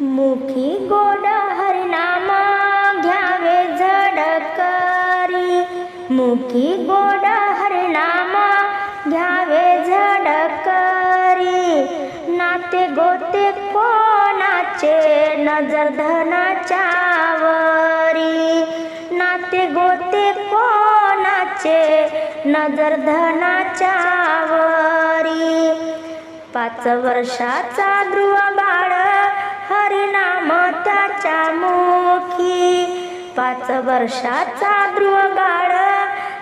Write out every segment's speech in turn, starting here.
मुखी गोड हरिनामा घ्यावे झडकरी. मुखी गोड हरिनामा घ्यावे झडकरी. नाते गोते कोणाचे नजर धनाच्या वरी. नाते गोते कोणाचे नजर धनाच्या वरी. पाच वर्षाचा ध्रुव बाळ हरिनाम त्याच्या मुखी. पाच वर्षाचा ध्रुव बाळ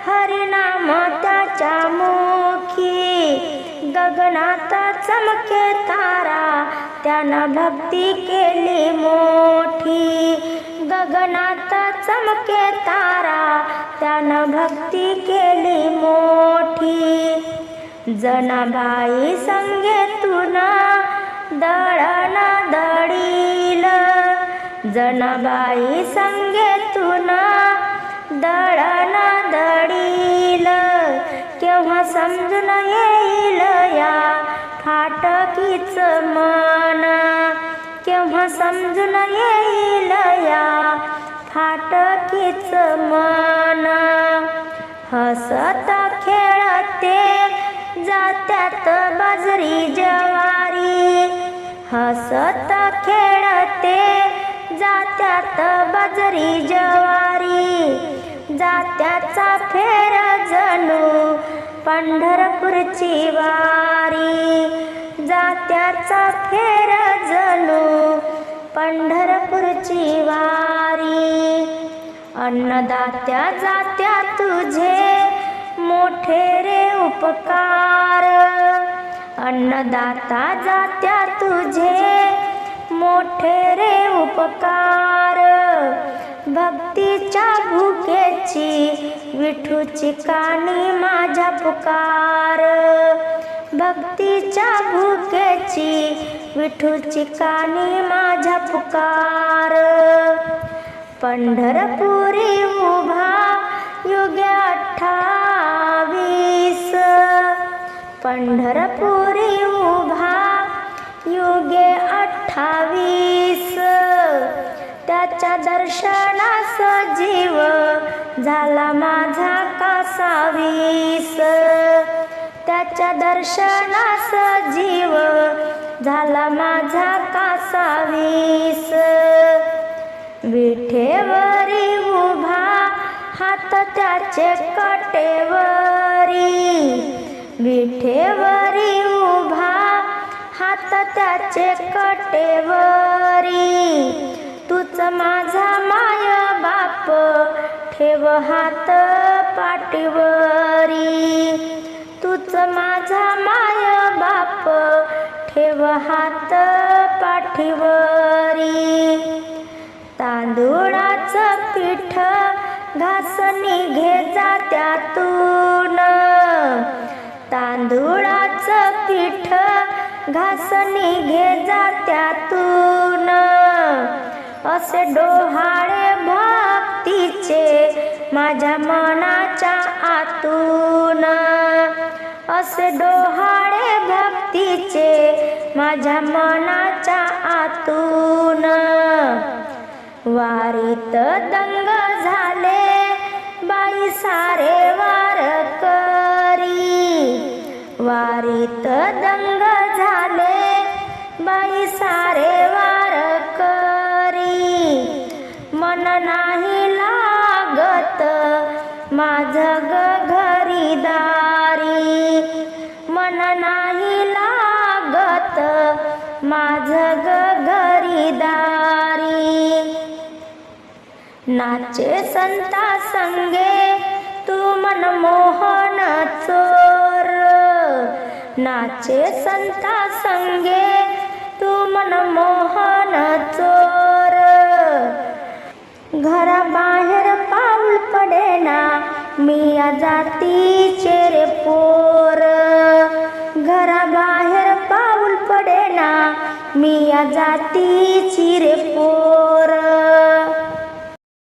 हरिनाम त्याच्या मुखी. गगनात चमके तारा त्यानं भक्ती केली मोठी. गगनात चमके तारा त्यानं भक्ती केली मोठी. जनाबाई संगेतून दळण दळील. जनाबाई संगेतून दळण दळील. केव्हा समजून येईल या फाटकीच मन. केव्हा समजून येईल या फाटकीच मन. हसत खेळते जात्यात बाजरी जवा हसत खेळते जात्यात बाजरी जवारी जात्याचा फेर जणू पंढरपूरची वारी. जात्याचा फेर जणू पंढरपूरची वारी. अन्नदात्या जात्या तुझे मोठे रे उपकार. अन्नदाता जात्या तुझे. मोठे रे उपकार. भक्तीच्या भुकेची विठूची काणी माझ्या पुकार. भक्तीच्या भुकेची विठूची काणी माझ्या पुकार. पंढरपुरी उभा युगे अठ्ठावीस. पंढर दर्शना सजीव जीव झाला माझा कासावीस त्याच्या दर्शना जीव झाला माझा कासावीस विठेवरी उभा हात त्याचे कटेवरी. विठेवरी उभा हात त्याचे कटेवरी. ठेव हात पाठीवरी. तूच माझा माय बाप ठेव हात पाठीवरी. तांदूळाचं पीठ घास निघे जात्यातून तांदूळाचं पीठ घे जा त्यातून. असे डोहाळे भक्तीचे माझ्या मनाच्या आतून. असे डोहाळे भक्तीचे माझ्या मनाच्या आतून. वारीत दंग झाले बाई सारे वारकरी वारीत दंग झाले बाई सारे नाही लागत. माझ ग घरी दारी मन नाही लागत. माझ ग घरी दारी नाचे संता संगे तू मनमोहन चोर. नाचे संता संगे तू मनमोहन चोर. मिया मी या जातीची रे पोर.